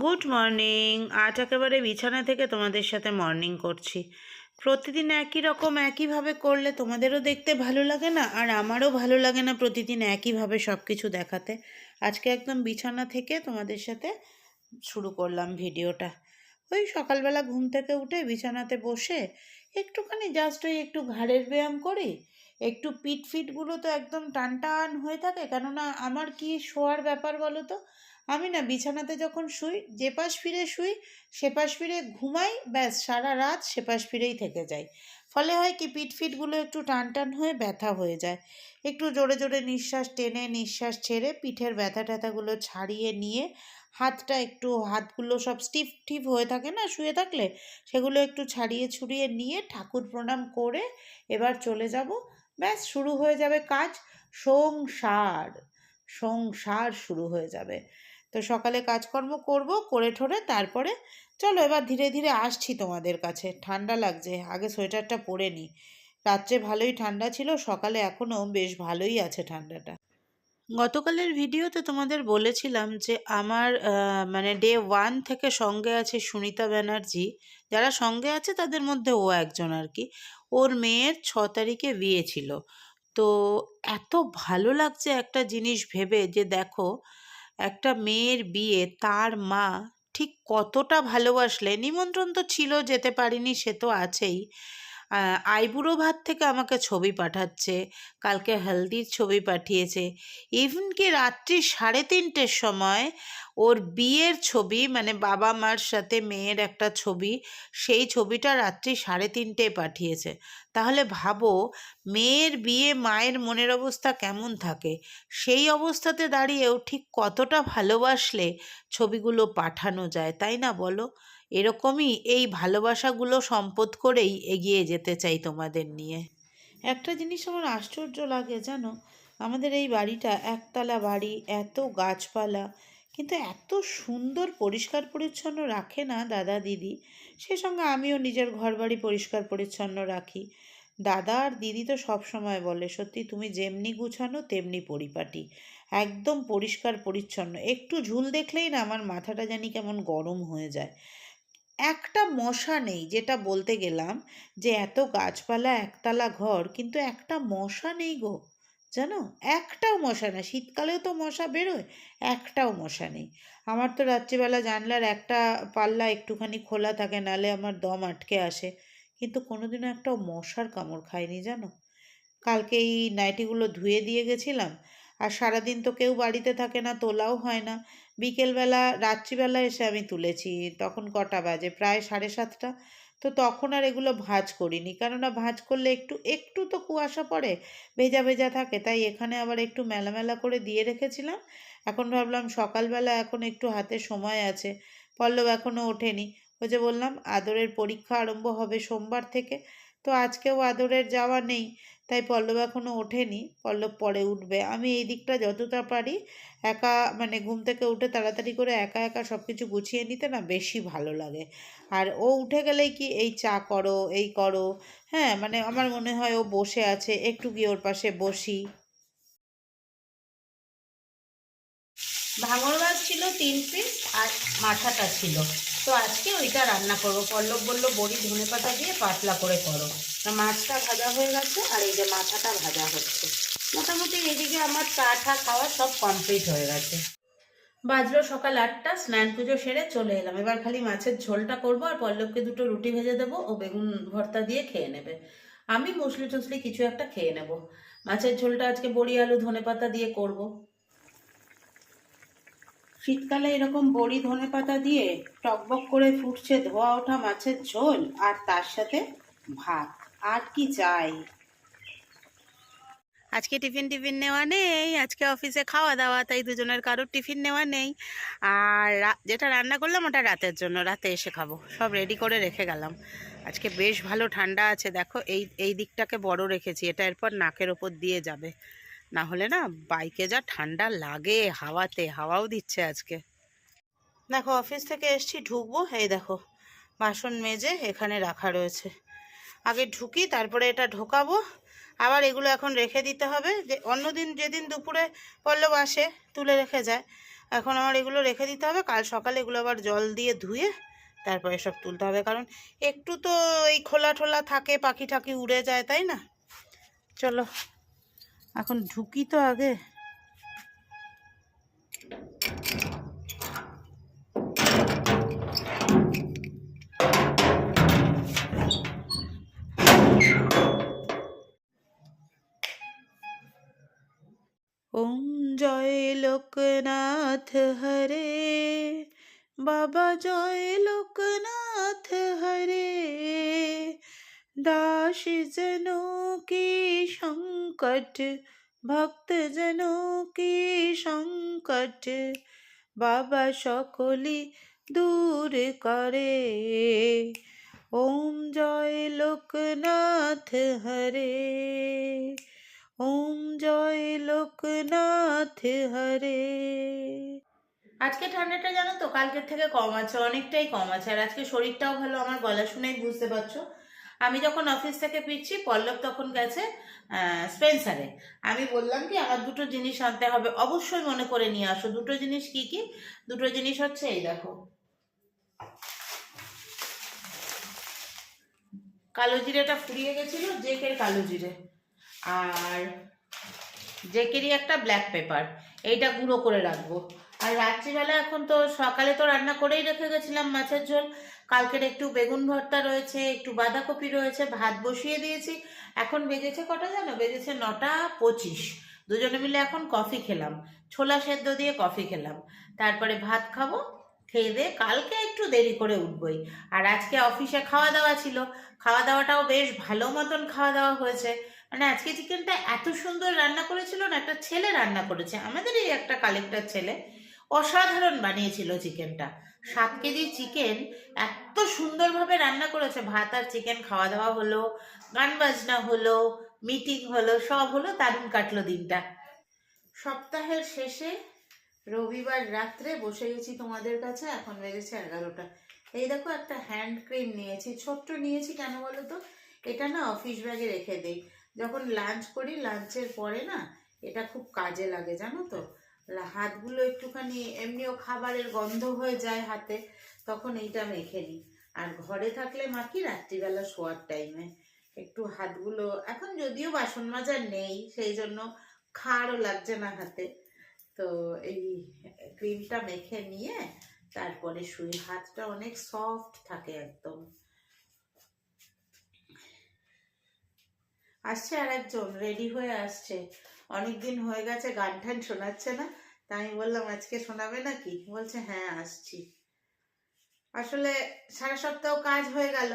Good morning আজ একেবারে বিছানা থেকে তোমাদের সাথে মর্নিং করছি। প্রতিদিন একই রকম, একইভাবে করলে তোমাদেরও দেখতে ভালো লাগে না? আর আমারও ভালো লাগে না প্রতিদিন একইভাবে সব কিছু দেখাতে। আজকে একদম বিছানা থেকে তোমাদের সাথে শুরু করলাম ভিডিওটা। ওই সকালবেলা ঘুম থেকে উঠে বিছানাতে বসে একটুখানি জাস্ট ওই একটু ঘাড়ের ব্যায়াম করি। একটু পিট ফিটগুলো তো একদম টান টান হয়ে থাকে। কেননা আমার কি শোয়ার ব্যাপার বলো তো? আমি না বিছানাতে যখন শুই যে পাশ ফিরে শুই সে পাশ ফিরে ঘুমাই, ব্যাস সারা রাত সে পাশ ফিরেই থেকে যাই। ফলে হয় কি, পিঠ ফিটগুলো একটু টান টান হয়ে ব্যথা হয়ে যায়। একটু জোরে জোরে নিঃশ্বাস টেনে নিঃশ্বাস ছেড়ে পিঠের ব্যথা ট্যাথাগুলো ছাড়িয়ে নিয়ে হাতটা একটু, হাতগুলো সব স্টিফ টিফ হয়ে থাকে না শুয়ে থাকলে, সেগুলো একটু ছাড়িয়ে ছুড়িয়ে নিয়ে ঠাকুর প্রণাম করে এবার চলে যাব। ব্যাস শুরু হয়ে যাবে কাজ। সংসার সংসার শুরু হয়ে যাবে। তো সকালে কাজকর্ম করব, করে ঠোরে তারপরে চলো এবার ধীরে ধীরে আসছি তোমাদের কাছে। ঠান্ডা লাগছে, আগে সোয়েটারটা পরে নিই রাত্রে ভালোই ঠান্ডা ছিল, সকালে এখনও বেশ ভালোই আছে ঠান্ডাটা। গতকালের ভিডিওতে তোমাদের বলেছিলাম যে আমার মানে ডে ওয়ান থেকে সঙ্গে আছে সুনিতা ব্যানার্জি। যারা সঙ্গে আছে তাদের মধ্যে ও একজন আর কি। ওর মেয়ের ছ তারিখে বিয়ে ছিল। তো এত ভালো লাগছে একটা জিনিস ভেবে যে দেখো একটা মেয়ের বিয়ে তার মা ঠিক কতটা ভালোবাসলে? নিমন্ত্রণ তো ছিল, যেতে পারিনি, সে তো আছেই। আইবুড়ো ভাত থেকে আমাকে ছবি পাঠাচ্ছে, কালকে হলদির ছবি পাঠিয়েছে। ইভেন কি রাত্রি সাড়ে তিনটের সময় ওর বিয়ের ছবি মানে বাবা মার সাথে মেয়ের একটা ছবি, সেই ছবিটা রাত্রি সাড়ে তিনটে পাঠিয়েছে। তাহলে ভাবো, মেয়ের বিয়ে মায়ের মনের অবস্থা কেমন থাকে? সেই অবস্থাতে দাঁড়িয়েও ঠিক কতটা ভালোবাসলে ছবিগুলো পাঠানো যায়, তাই না বলো? এরকমই এই ভালোবাসাগুলো সম্পদ করেই এগিয়ে যেতে চাই তোমাদের নিয়ে। একটা জিনিস আমার আশ্চর্য লাগে জানো? আমাদের এই বাড়িটা একতলা বাড়ি, এত গাছপালা, কিন্তু এত সুন্দর পরিষ্কার পরিচ্ছন্ন রাখে না দাদা দিদি? সে সঙ্গে আমিও নিজের ঘর বাড়ি পরিষ্কার পরিচ্ছন্ন রাখি। দাদা আর দিদি তো সব সময় বলে, সত্যি তুমি যেমনি গুছানো, তেমনি পরিপাটি। একদম পরিষ্কার পরিচ্ছন্ন। একটু ঝুল দেখলেই না আমার মাথাটা জানি কেমন গরম হয়ে যায়। একটা মশা নেই, যেটা বলতে গেলাম যে এত গাছপালা, একতলা ঘর, কিন্তু একটা মশা নেই গো। জানো? একটাও মশা না, শীতকালেও তো মশা বেরোয়, একটাও মশা নেই। আমার তো রাত্রিবেলা জানলার একটা পাল্লা একটুখানি খোলা থাকে, নালে আমার দম আটকে আসে। কিন্তু কোনোদিনও একটাও মশার কামড় খায়নি জানো? কালকে এই নাইটিগুলো ধুয়ে দিয়ে গেছিলাম আর সারাদিন তো কেউ বাড়িতে থাকে না, তোলাও হয় না। বিকেলবেলা, রাত্রিবেলা এসে আমি তুলেছি, তখন কটা বাজে? প্রায় সাড়ে সাতটা। তো তখন আর এগুলো ভাঁজ করিনি, কেননা ভাঁজ করলে একটু একটু তো কুয়াশা পড়ে, ভেজা ভেজা থাকে। তাই এখানে আবার একটু মেলা মেলা করে দিয়ে রেখেছিলাম। এখন ভাবলাম সকালবেলা এখন একটু হাতে সময় আছে। পল্লব এখনও ওঠেনি। ওই যে বললাম, আদরের পরীক্ষা আরম্ভ হবে সোমবার থেকে। তো আজকেও আদরের যাওয়া নেই, তাই পল্লব এখনও ওঠেনি। পল্লব পরে উঠবে। আমি এই দিকটা যতটা পারি একা মানে ঘুম থেকে উঠে তাড়াতাড়ি করে একা একা সব কিছু গুছিয়ে নিতে না বেশি ভালো লাগে। আর ও উঠে গেলেই কি এই চা করো, এই করো হ্যাঁ মানে আমার মনে হয় ও বসে আছে, একটু গিয়ে ওর পাশে বসি। ভাঙর মাছ ছিল তিন পিস আর মাথাটা ছিল। তো আজকে ওইটা রান্না করব। পল্লব বলল, বড়ি ধনে পাতা দিয়ে পাতলা করে করো। মাছটা ভাজা হয়ে গেছে আর এই যে মাথাটা ভাজা হচ্ছে। মোটামুটি এইদিকে আমার চা টা খাওয়া সব কমপ্লিট হয়ে গেছে। বাজলো সকাল আটটা, স্নান পুজো সেরে চলে এলাম। এবার খালি মাছের ঝোলটা করব আর পল্লবকে দুটো রুটি ভেজে দেবো। ও বেগুন ভর্তা দিয়ে খেয়ে নেবে। আমি মুসলি টুসলি কিছু একটা খেয়ে নেব। মাছের ঝোলটা আজকে বড়ি, আলু, ধনে পাতা দিয়ে করব। শীতকালে এরকম বড়ি ধনে পাতা দিয়ে টকবক করে ফুটছে ধোয়া ওঠা মাছের ঝোল আর তার সাথে ভাত। আর কি চাই? আজকে টিফিন টিফিন নেওয়া নেই, আজকে অফিসে খাওয়া দাওয়া, তাই দুজনের কারোর টিফিন নেওয়া নেই। আর যেটা রান্না করলাম ওটা রাতের জন্য, রাতে এসে খাব। সব রেডি করে রেখে গেলাম। আজকে বেশ ভালো ঠান্ডা আছে, দেখো এই এই দিকটাকে বড় রেখেছি, এটা এরপর নাকের ওপর দিয়ে যাবে। না হলে না বাইকে যা ঠান্ডা লাগে হাওয়াতে, হাওয়াও দিচ্ছে আজকে। দেখো, অফিস থেকে এসছি, ঢুকবো? এই দেখো, বাসন মেজে এখানে রাখা রয়েছে। আগে ঢুকি, তারপরে এটা ঢোকাবো। আবার এগুলো এখন রেখে দিতে হবে। যে অন্যদিন যেদিন দুপুরে পল্লব আসে, তুলে রেখে যায়। এখন আমার এগুলো রেখে দিতে হবে। কাল সকালে এগুলো আবার জল দিয়ে ধুয়ে তারপরে সব তুলতে হবে। কারণ একটু তো এই খোলা ঠোলা থাকে, পাখি টাকি উড়ে যায়, তাই না? চলো এখন ঢুকি তো আগে। ওম জয় লোকনাথ হরে বাবা জয় লোকনাথ হরে। दास जनों के संकट भक्त जनों के संकट বাবা সকলি দূর করে ওম জয় লোকনাথ হরে ওম জয় লোকনাথ হরে আজকে ঠান্ডাটা জানো তো কালকের থেকে কম আছে অনেকটাই কম আছে আর আজকে শরীরটাও ভালো আমার গলা শুনেই বুঝতে পারছো আমি যখন অফিস থেকে ফিরছি, পল্লব তখন গেছে স্পেন্সারে আমি বললাম কি, আমার দুটো জিনিস আনতে হবে, অবশ্যই মনে করে নিয়ে আসো। দুটো জিনিস কি কি? দুটো জিনিস হচ্ছে এই দেখো। কালো জিরেটা ফুরিয়ে গেছিল, জেকের কালো জিরে। আর জেকেরই একটা ব্ল্যাক পেপার এইটা গুঁড়ো করে রাখব। আর রাত্রিবেলা এখন তো সকালে তো রান্না করেই রেখে গেছিলাম মাছের ঝোল। কালকের একটু বেগুন ভর্তা রয়েছে, একটু বাঁধাকপি রয়েছে, ভাত বসিয়ে দিয়েছি। এখন বেজেছে কটা জানো? বেজেছে নটা পঁচিশ। দুজনে মিলে এখন কফি খেলাম। ছোলা সেদ্ধ দিয়ে কফি খেলাম। তারপরে ভাত খাব, খেয়ে দিয়ে কালকে একটু দেরি করে উঠবই। আর আজকে অফিসে খাওয়া দাওয়া ছিল। খাওয়া দাওয়াটাও বেশ ভালো মতন খাওয়া দাওয়া হয়েছে। মানে আজকে চিকেনটা এত সুন্দর রান্না করেছিল না, একটা ছেলে রান্না করেছে। আমাদেরই একটা কালেক্টর ছেলে। অসাধারণ বানিয়েছিল চিকেনটা। সাত কেজি চিকেন এত সুন্দরভাবে রান্না করেছে। ভাত আর চিকেন খাওয়া দাওয়া হলো, গান বাজনা হলো, মিটিং হলো, সব হলো দারুণ কাটলো দিনটা। সপ্তাহের শেষে রবিবার রাত্রে বসে গেছি তোমাদের কাছে, এখন বেজেছে এগারোটা। এই দেখো একটা হ্যান্ড ক্রিম নিয়েছি। ছোট্ট নিয়েছি কেন বলো তো? এটা না অফিস ব্যাগে রেখে দেই। যখন লাঞ্চ করি লাঞ্চের পরে না, এটা খুব কাজে লাগে, জানো তো? হাতগুলো একটুখানি, এমনিও খাবারের গন্ধ হয়ে যায় হাতে, তখন এইটা মেখে নিই। আর ঘরে থাকলে মাখি রাত্রিবেলা শোয়ার টাইমে একটু হাতগুলো, এখন যদিও বাসন মাজা নেই, সেই জন্য খাড়ও লাগছে না হাতে। তো এই ক্রিমটা মেখে নিয়ে তারপরে শুই হাতটা অনেক সফট থাকে একদম। আসছে আর একজন রেডি হয়ে আসছে। অনেকদিন হয়ে গেছে গান টান শোনাচ্ছে না। তাই আমি বললাম আজকে শোনাবে নাকি? বলছে হ্যাঁ আসছি। আসলে সারা সপ্তাহ কাজ হয়ে গেল।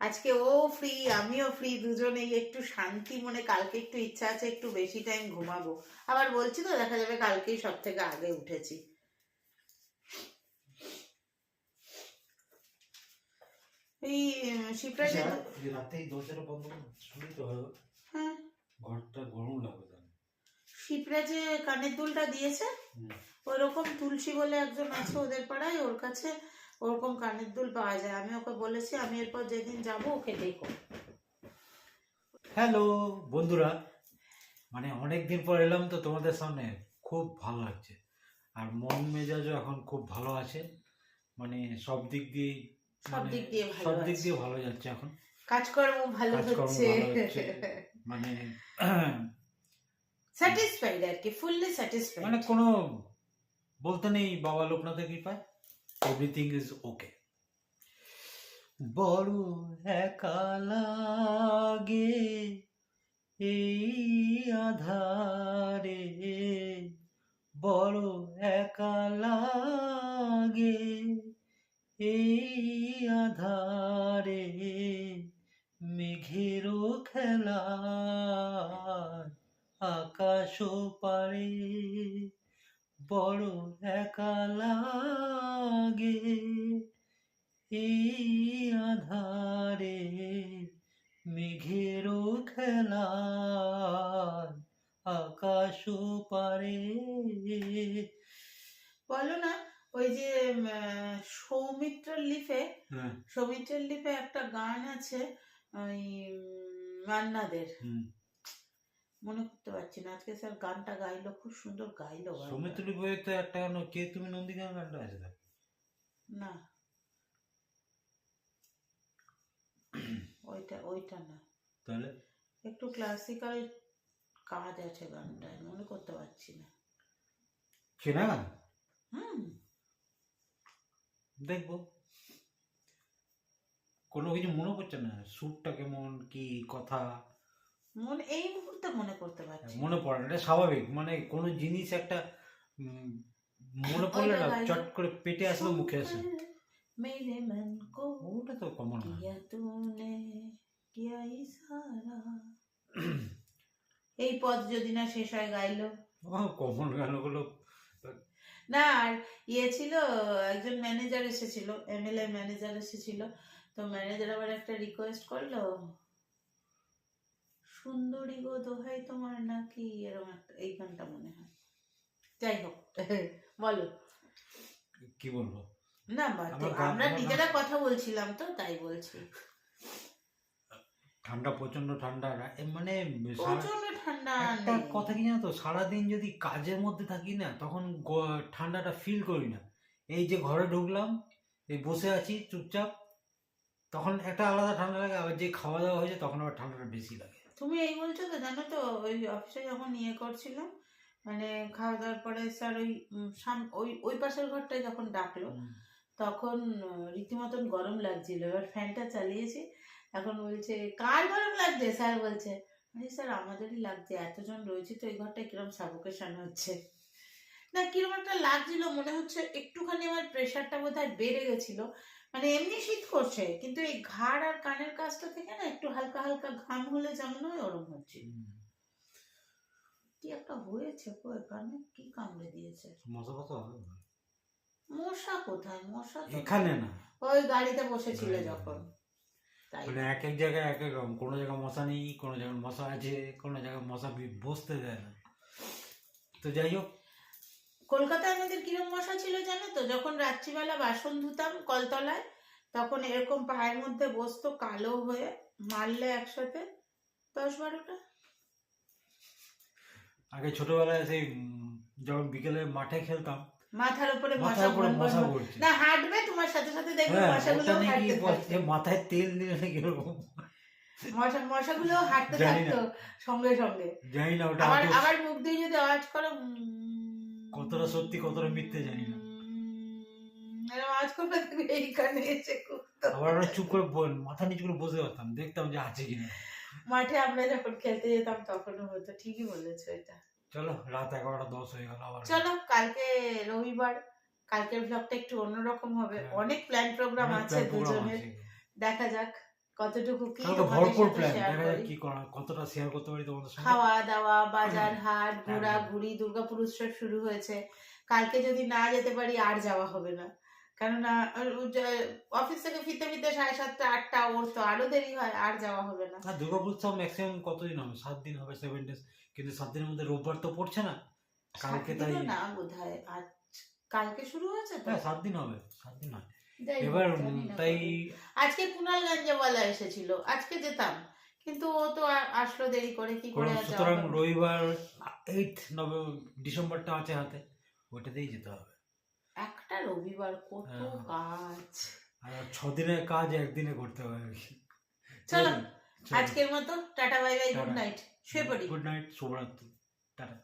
আজকে ও ফ্রি আমিও ফ্রি দুজনেই একটু শান্তি মনে কালকে একটু ইচ্ছা আছে একটু বেশি টাইম ঘুমাবো। আবার বলছি তো দেখা যাবে কালকেই সব থেকে আগে উঠেছি। এই শিবরাজ আচ্ছা, রাতেই দরজাটা বন্ধ শুনি তো ঘরটা গরম লাগবে তাহলে শিবরাজে কানের দুলটা দিয়েছে হুম। ওরকম তুলসী বলে একজন আছে ওদের পাড়ায় ওর কাছে ওরকম কানের দুল পাওয়া যায়। আমি ওকে বলেছি আমি এরপর যেদিন যাব ওকে দেখো। হ্যালো বন্ধুরা। মানে অনেক দিন পর এলাম তো তোমাদের সামনে। খুব ভালো লাগছে। আর মন মেজাজও এখন খুব ভালো আছে। মানে সব দিক দিয়ে সব দিক দিয়ে ভালো সব দিক দিয়ে ভালো যাচ্ছে এখন। কাজকর্ম ভালো হচ্ছে। মানে স্যাটিসফাইড আর কি ফুললি স্যাটিসফাইড মানে কোনো বলতে নেই বাবা লোকনাথের কৃপায় এভরিথিং ইজ ওকে বড় একা লাগে এই আধারে। বড় একা লাগে এই খেলা আকাশ পারে বড় একা লাগে। এই আধারে মেঘেরও খেলা আকাশ পারে বলো না ওই যে সৌমিত্র লিফে হ্যাঁ। সৌমিত্রের লিপে একটা গান আছে ওই মান্নাদের হুম। মনে করতে পারছি না। আজকে স্যার গানটা গাইলো খুব সুন্দর গাইলো। সৌমিত্রী বইয়ে তো একটা গান কে তুমি নন্দিকা গানটা আছে না। ওইটা ওইটা না। তাহলে? একটু ক্লাসিক্যাল কাজ আছে গানটায় মনে করতে পারছি না। চেনা গান হুম। দেখব। কোনো কিছু মনে পড়ছে না সুরটা কেমন কি কথা মনে এই মুহূর্তে মনে করতে পারছি মনে পড়ে না এটা স্বাভাবিক মানে কোনো জিনিস একটা মনে পড়লে না চট করে পেটে আসলো মুখে আসে মেরে মন কো ওটা তো কমন না তুনে কিয়া ইশারা এই পদ যদি না শেষ হয় গাইলো ও কমন গানগুলো না আর ইয়ে ছিল একজন ম্যানেজার এসেছিল এমএলএ ম্যানেজার এসেছিল তো ম্যানেজার আবার একটা রিকোয়েস্ট করল সুন্দরী গো দোহাই তোমার নাকি? এরকম একটা এই গানটা মনে হয়। যাই হোক বলো। কি বলব? না আমার নিজেরা কথা বলছিলাম তো তাই বলছি। ঠান্ডা প্রচণ্ড ঠান্ডা মানে প্রচণ্ড ঠান্ডা একটা কথা কি জানো তো সারাদিন যদি কাজের মধ্যে থাকি না তখন ঠান্ডাটা ফিল করি না। এই যে ঘরে ঢুকলাম এই বসে আছি চুপচাপ তখন একটা আলাদা ঠান্ডা লাগে আবার যে খাওয়া দাওয়া হয়েছে তখন আবার ঠান্ডাটা বেশি লাগে। তুমি এই বলছো তো জানো তো ওই অফিসে যখন ইয়ে করছিলাম মানে খাওয়া দাওয়ার পরে স্যার ওই সাম- ওই ওই পাশের ঘরটায় যখন ডাকলো তখন রীতিমতন গরম লাগছিল এবার ফ্যানটা চালিয়েছি এখন বলছে কার গরম লাগছে? স্যার বলছে। স্যার আমাদেরই লাগছে এতজন রয়েছে তো এই ঘরটায় কিরম সাবকেশন হচ্ছে? না কীরকম একটা লাগছিল মনে হচ্ছে একটুখানি আমার প্রেশারটা বোধহয় বেড়ে গেছিল। মানে এমনি শীত করছে কিন্তু এই ঘাড় আর কানের কাছটা থেকে না একটু হালকা হালকা ঘাম হলে যেমন হয় ওরম হচ্ছে। কি একটা হয়েছে গো কানে কি কামড়ে দিয়েছে। মশা হবে? মশা কোথায়? মশা এখানে না। ওই গাড়িতে বসেছিল যখন। মানে এক এক জায়গায় এক এক রকম কোনো জায়গায় মশা নেই কোনো জায়গায় মশা আছে কোনো জায়গায় মশা বসতে দেয় না। তো যাই হোক কলকাতায় আমাদের কিরম মশা ছিল জানো তো? যখন রাত্রিবেলা বাসন ধুতাম কলতলায় তখন এরকম পায়ের মধ্যে বসতো কালো হয়ে মারলে একসাথে। দশ বারোটা। আগে ছোটবেলায় সেই যখন বিকেলে মাঠে খেলতাম মাথার উপরে মশা মশা না হাঁটবে তোমার সাথে সাথে দেখবে হ্যাঁ মশাগুলো হাঁটতে মাথায় তেল দিলে নাকি এরকম মশা মশাগুলো হাঁটতে থাকতো সঙ্গে সঙ্গে। জানি না ওটা আবার আবার মুখ দিয়ে যদি আওয়াজ করো কতটা সত্যি কতটা মিথ্যে জানি না। এরকম আওয়াজ করবে দেখবে এইখানে এসে কুত্তো। আবার আমরা চুপ করে ব- মাথা নিচু করে বসে যেতাম দেখতাম যে আছে কিনা। মাঠে আমরা যখন খেলতে যেতাম তখনও হতো ঠিকই বলেছ এটা। চলো রাত এগারোটা দশ হয়ে গেল আবার চলো কালকে রবিবার কালকের ব্লগটা একটু অন্যরকম হবে। হ্যাঁ। অনেক প্ল্যান প্রোগ্রাম আছে দুজনের। আছে। দেখা যাক। কতটুকু কি ভরপুর প্ল্যান দেখা যাক কি করা কতটা শেয়ার করতে পারি তোমাদের সঙ্গে। খাওয়া দাওয়া বাজার হাট ঘোরা হ্যাঁ। ঘুরি দুর্গাপুর উৎসব শুরু হয়েছে। কালকে যদি না যেতে পারি আর যাওয়া হবে না। কেননা অফিস থেকে ফিরতে ফিরতে সাড়ে সাতটা আটটা ওর তো আরও দেরি হয় আর যাওয়া হবে না। আর দুর্গাপুর উৎসব ম্যাক্সিমাম কতদিন হবে? সাত দিন হবে সেভেন ডেজ কিন্তু সাত দিনের মধ্যে রোববার তো পড়ছে না। কালকে তাই না বোধহয় আজ কালকে শুরু হয়েছে তো? হ্যাঁ সাত দিন হবে সাত দিন হয় এবার তাই। আজকে কুণালগঞ্জওয়ালা এসেছিল আজকে যেতাম কিন্তু ও তো আসলো দেরি করে কি করে সুতরাং রবিবার এইট নভেম্বর ডিসেম্বরটা আছে হাতে ওইটাতেই যেতে হবে। একটা রবিবার কত হ্যাঁ। কাজ। আর ছ দিনের কাজ একদিনে করতে হবে। চলো, আজকের মতো tata bye bye good night শুয়ে পড়ি। গুড নাইট শুভরাত্রি টাটা।